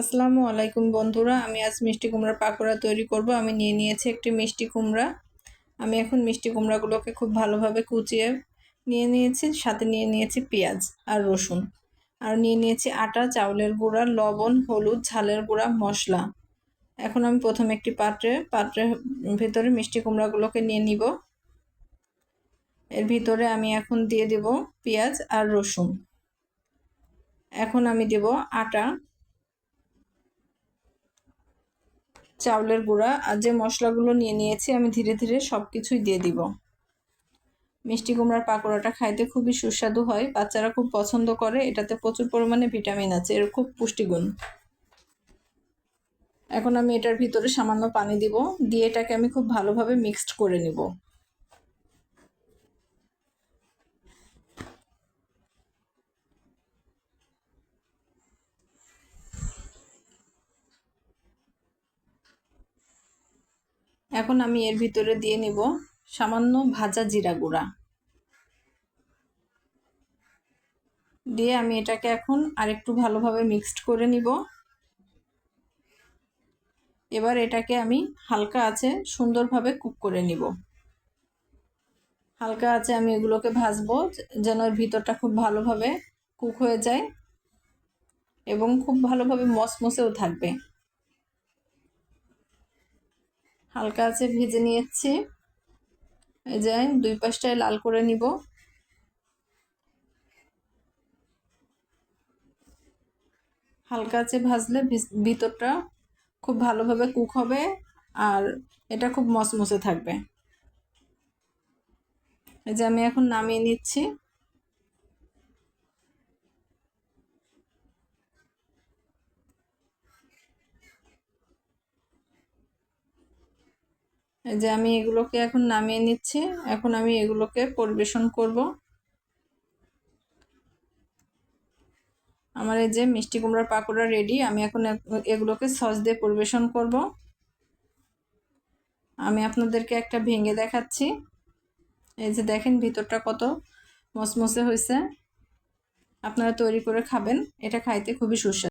আসসালামু আলাইকুম বন্ধুরা, আমি আজ মিষ্টি কুমড়ার পাকোড়া তৈরি করব। আমি নিয়ে নিয়েছি একটি মিষ্টি কুমড়া। আমি এখন মিষ্টি কুমড়াগুলোকে খুব ভালোভাবে কুচিয়ে নিয়ে নিয়েছি, সাথে নিয়ে নিয়েছি পেঁয়াজ আর রসুন। আর নিয়ে নিয়েছি আটা, চাউলের গুঁড়া, লবণ, হলুদ, ঝালের গুঁড়া, মশলা। এখন আমি প্রথমে একটি পাত্রে পাত্রের ভিতরে মিষ্টি কুমড়াগুলোকে নিয়ে নিব। এর ভিতরে আমি এখন দিয়ে দেব পেঁয়াজ আর রসুন। এখন আমি দেব আটা। চাউলের গুঁড়া আর যে মশলাগুলো নিয়ে নিয়েছি, আমি ধীরে ধীরে সব কিছুই দিয়ে দিব। মিষ্টি কুমড়ার পাকোড়াটা খাইতে খুবই সুস্বাদু হয়, বাচ্চারা খুব পছন্দ করে, এটাতে প্রচুর পরিমাণে ভিটামিন আছে, এর খুব পুষ্টিগুণ। এখন আমি এটার ভিতরে সামান্য পানি দিব, দিয়ে এটাকে আমি খুব ভালোভাবে মিক্সড করে নিব। এখন আমি এর ভিতরে দিয়ে নিব সামান্য ভাজা জিরা গুঁড়া। দিয়ে আমি এটাকে এখন আরেকটু ভালোভাবে মিক্সড করে নিব। এবার এটাকে আমি হালকা আছে সুন্দরভাবে কুক করে নিব। হালকা আছে আমি এগুলোকে ভাজবো যেন এর ভিতরটা খুব ভালোভাবে কুক হয়ে যায় এবং খুব ভালোভাবে মসমসেও থাকবে। হালকা আছে ভেজে নিয়েছি। এই যে দুই পাশটায় লাল করে নিব। হালকা আছে ভাজলে ভিতরটা খুব ভালোভাবে কুক হবে আর এটা খুব মসমসে থাকবে। এই যে আমি এখন নামিয়ে নিচ্ছি। এই যে আমি এগুলোকে এখন নামিয়ে নিচ্ছি। এখন আমি এগুলোকে পরিবেশন করব। আমার এই যে মিষ্টি কুমড়ার পাকোড়া রেডি আমি এখন এগুলোকে সস দিয়ে পরিবেশন করব। আমি আপনাদেরকে একটা ভেঙে দেখাচ্ছি। এই যে দেখেন ভিতরটা কত মসমসে হয়েছে আপনারা তৈরি করে খাবেন। এটা খাইতে খুবই সুস্বাদু।